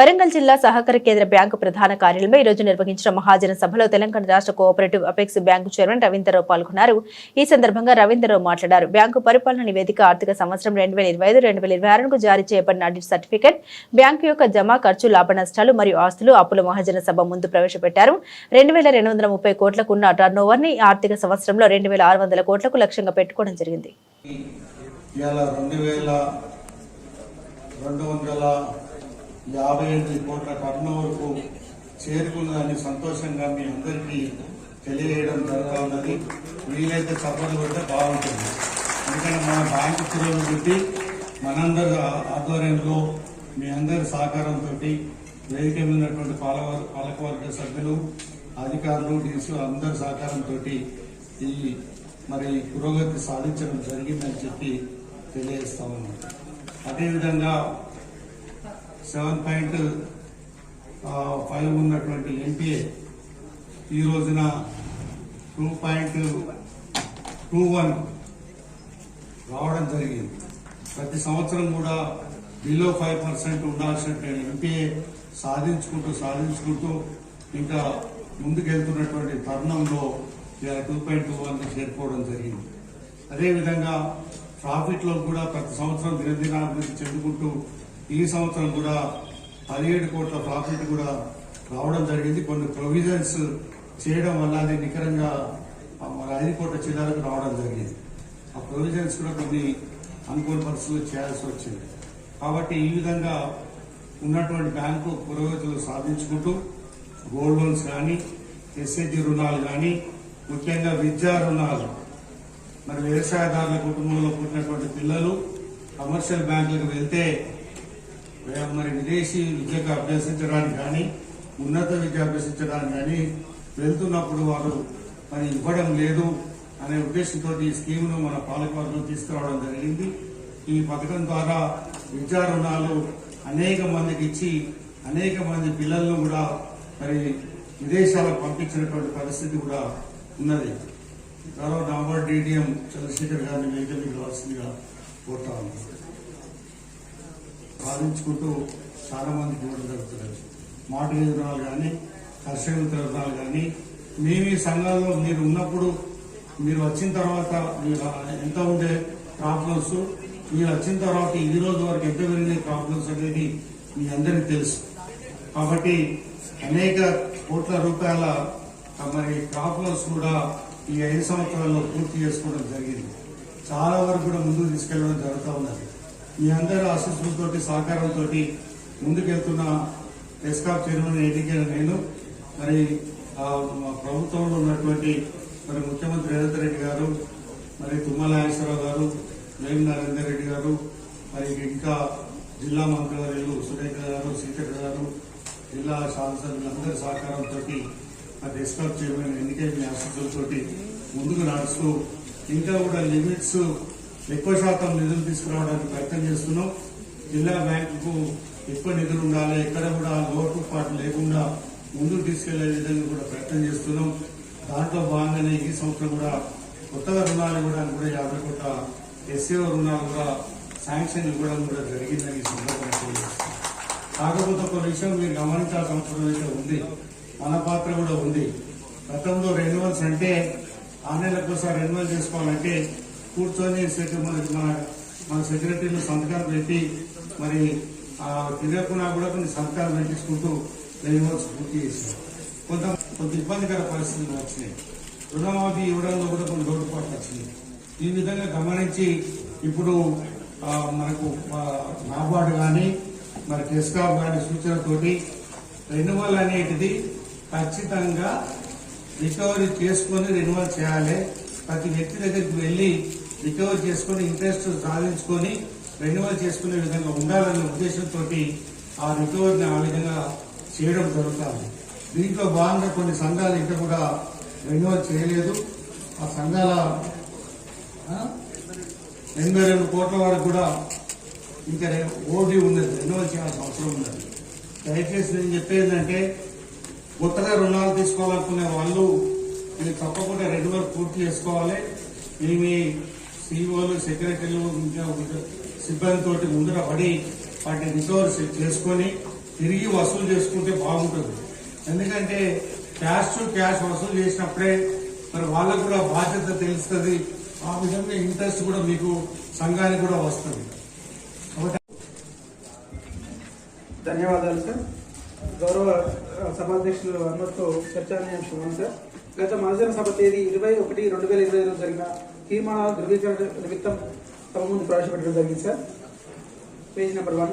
వరంగల్ జిల్లా సహకార కేంద్ర బ్యాంకు ప్రధాన కార్యాలయంలో ఈ రోజు నిర్వహించిన మహాజన సభలో తెలంగాణ రాష్ట్ర cooperative apex bank chairman Ravinder Rao పాల్గొన్నారు. ఈ సందర్భంగా రవీందర్రావు మాట్లాడారు. బ్యాంకు పరిపాలన నివేదిక ఆర్థిక సంవత్సరం రెండు వేల ఇరవై ఐదు రెండు వేల ఇరవై ఆరుకు జారీ చేయబడిన ఆడిట్ సర్టిఫికెట్ బ్యాంకు యొక్క జమా ఖర్చు లాభ నష్టాలు మరియు ఆస్తులు అప్పుల మహాజన సభ ముందు ప్రవేశపెట్టారు. రెండు వేల రెండు వందల ముప్పై కోట్లకు ఉన్న టర్న్ ఓవర్ని ఆర్థిక సంవత్సరంలో రెండు వేల ఆరు వందల కోట్లకు లక్ష్యంగా పెట్టుకోవడం జరిగింది. యాభై ఎనిమిది కోట్ల టర్న్ వరకు చేరుకున్నదని సంతోషంగా మీ అందరికీ తెలియజేయడం జరుగుతూ ఉన్నది. వీలైతే చప్పట్లు కొడితే బాగుంటుంది. ఎందుకంటే మన బ్యాంకు పురోగతి మనందరి ఆధ్వర్యంలో మీ అందరి సహకారంతో వేదిక మీద ఉన్నటువంటి పాలవ పాలకవర్గ సభ్యులు అధికారులు డీసీ అందరి సహకారంతో ఈ మరి పురోగతి సాధించడం జరిగిందని చెప్పి తెలియజేస్తా ఉన్నాం. అదేవిధంగా సెవెన్ పాయింట్ ఫైవ్ ఉన్నటువంటి ఎన్పిఏ ఈ రోజున టూ పాయింట్ టూ వన్ రావడం జరిగింది. ప్రతి సంవత్సరం కూడా బిలో ఫైవ్ పర్సెంట్ ఉండాల్సిన ఎంపీఏ సాధించుకుంటూ సాధించుకుంటూ ఇంకా ముందుకెళ్తున్నటువంటి తరుణంలో టూ పాయింట్ టూ వన్ చేరుకోవడం జరిగింది. అదేవిధంగా ప్రాఫిట్లో కూడా ప్రతి సంవత్సరం దినదినాభివృద్ధి చెందుకుంటూ ఈ సంవత్సరం కూడా పదిహేడు కోట్ల ప్రాఫిట్ కూడా రావడం జరిగింది. కొన్ని ప్రొవిజన్స్ చేయడం వల్ల అది నికరంగా మన ఐదు కోట్ల చిల్లరకు రావడం జరిగింది. ఆ ప్రొవిజన్స్ కూడా కొన్ని అనుకూల పరిస్థితులు చేయాల్సి వచ్చింది. కాబట్టి ఈ విధంగా ఉన్నటువంటి బ్యాంకు పురోగతులు సాధించుకుంటూ గోల్డ్ లోన్స్ కానీ ఎస్హెచ్జి రుణాలు కానీ ముఖ్యంగా విద్యా రుణాలు మరి వ్యవసాయదారుల కుటుంబంలో పుట్టినటువంటి పిల్లలు కమర్షియల్ బ్యాంకులకు వెళ్తే మరి విదేశీ విద్యకు అభ్యసించడానికి కానీ ఉన్నత విద్య అభ్యసించడానికి కానీ వెళ్తున్నప్పుడు వారు మరి ఇవ్వడం లేదు అనే ఉద్దేశంతో ఈ స్కీమ్ను మన పాలకవర్గం తీసుకురావడం జరిగింది. ఈ పథకం ద్వారా విద్యా రుణాలు అనేక మందికి ఇచ్చి అనేక మంది పిల్లలను కూడా మరి విదేశాలకు పంపించినటువంటి పరిస్థితి కూడా ఉన్నది. తర్వాత నాబార్డ్ డిడిఎం చంద్రశేఖర్ గారిని వేదిక రావాల్సిందిగా కోరుతా ఉన్నాను. సాధించుకుంటూ చాలా మందికి ఇవ్వడం జరుగుతుంది మాటలు రుణాలు కానీ కర్షక రుణాలు కానీ మీ ఈ సంఘాల్లో మీరు ఉన్నప్పుడు మీరు వచ్చిన తర్వాత మీరు ఎంత ఉండే ప్రాబ్లమ్స్ మీరు వచ్చిన తర్వాత ఈ రోజు వరకు ఎంత పెరిగినాయి ప్రాబ్లమ్స్ అనేది మీ అందరికీ తెలుసు. కాబట్టి అనేక కోట్ల రూపాయల మరి ప్రాబ్లమ్స్ కూడా ఈ ఐదు సంవత్సరాల్లో పూర్తి చేసుకోవడం జరిగింది. చాలా వరకు కూడా ముందుకు తీసుకెళ్ళడం జరుగుతూ ఉన్నది. మీ అందరి ఆశీస్సులతో సహకారంతో ముందుకెళ్తున్న ఎస్కాప్ చైర్మన్ ఎన్నికైన నేను. మరి ఆ, మా ప్రభుత్వంలో ఉన్నటువంటి మరి ముఖ్యమంత్రి రేవంత్ రెడ్డి గారు మరి తుమ్మల నాగేశ్వరరావు గారు వేం నరేందర్ రెడ్డి గారు మరి ఇంకా జిల్లా మంత్రివర్యులు సురేఖ గారు సీతక్క గారు జిల్లా శాసనసభ్యులందరి సహకారంతో మరి ఎస్కాప్ చైర్మన్ ఎన్నికై మీ ఆశీస్సులతోటి ముందుకు నడుస్తూ ఇంకా కూడా లిమిట్స్ ఎక్కువ శాతం నిధులు తీసుకురావడానికి ప్రయత్నం చేస్తున్నాం. జిల్లా బ్యాంకుకు ఎక్కువ నిధులు ఉండాలి ఎక్కడ కూడా లోటు పాటు లేకుండా ముందుకు తీసుకెళ్ళే విధంగా కూడా ప్రయత్నం చేస్తున్నాం. దాంట్లో భాగంగానే ఈ సంవత్సరం కూడా కొత్తగా రుణాలు ఇవ్వడానికి కూడా యాభై కోట్ల ఎస్ఏఓ రుణాలు కూడా శాంక్షన్ ఇవ్వడం కూడా జరిగిందని ఈ సందర్భంగా కాకపోతే ఒక విషయం మీరు గమనించాల్సిన అవసరం అయితే ఉంది. మన పాత్ర కూడా ఉంది. గతంలో రెన్యువల్స్ అంటే ఆన్లైన్లకు ఒకసారి రెన్యువల్ చేసుకోవాలంటే కూర్చొని మన మన మన సెక్రటరీలు సంతకాలు పెట్టి మరి ఆ తెలియకుండా కూడా కొన్ని సంతకాలు పెట్టించుకుంటూ రెన్యువల్స్ పూర్తి చేశారు. కొంత కొంత ఇబ్బందికర పరిస్థితులు వచ్చినాయి. రుణమాఫీ ఇవ్వడంలో కూడా కొన్ని లోటుపాట్లు వచ్చినాయి. ఈ విధంగా గమనించి ఇప్పుడు మనకు నాబార్డు కానీ మరి టెస్కాప్ కానీ సూచనతోటి రెన్యువల్ అనేటిది ఖచ్చితంగా రికవరీ చేసుకొని రెన్యువల్ చేయాలి. ప్రతి వ్యక్తి దగ్గరికి వెళ్ళి రికవర్ చేసుకుని ఇంట్రెస్ట్ సాధించుకొని రెన్యువల్ చేసుకునే విధంగా ఉండాలనే ఉద్దేశంతో ఆ రికవరీని ఆ విధంగా చేయడం జరుగుతుంది దీంట్లో భాగంగా కొన్ని సంఘాలు ఇంకా కూడా రెన్యువల్ చేయలేదు. ఆ సంఘాల ఎనభై రెండు కోట్ల వరకు కూడా ఇంకా ఓడి ఉన్నది. రెన్యువల్ చేయాల్సిన అవసరం ఉన్నది. దయచేసి నేను చెప్పేది కొత్తగా రుణాలు తీసుకోవాలనుకునే వాళ్ళు ఇది తప్పకుండా రెన్యువల్ పూర్తి చేసుకోవాలి. ఇవి మీ సీఈఓలు సెక్రటరీలు ఇంకా సిబ్బందితోటి ముందర పడి వాటిని రికవర్ చేసుకొని తిరిగి వసూలు చేసుకుంటే బాగుంటుంది. ఎందుకంటే క్యాష్ టు క్యాష్ వసూలు చేసినప్పుడే మరి వాళ్ళకు కూడా బాధ్యత తెలుస్తుంది. ఆ విధంగా ఇంట్రెస్ట్ కూడా మీకు సంఘానికి కూడా వస్తుంది. ధన్యవాదాలు సార్. గౌరవ సభాధ్యక్షులు అందరితో చర్చానీయం సార్? గత మహాజన సభ తేదీ ఇరవై ఒకటి రెండు వేల ఇరవై ఐదు జరిగిన తీర్మానాల ధృవీకరణ నిమిత్తం సభ ముందు ప్రవేశపెట్టడం జరిగింది సార్. Page number one.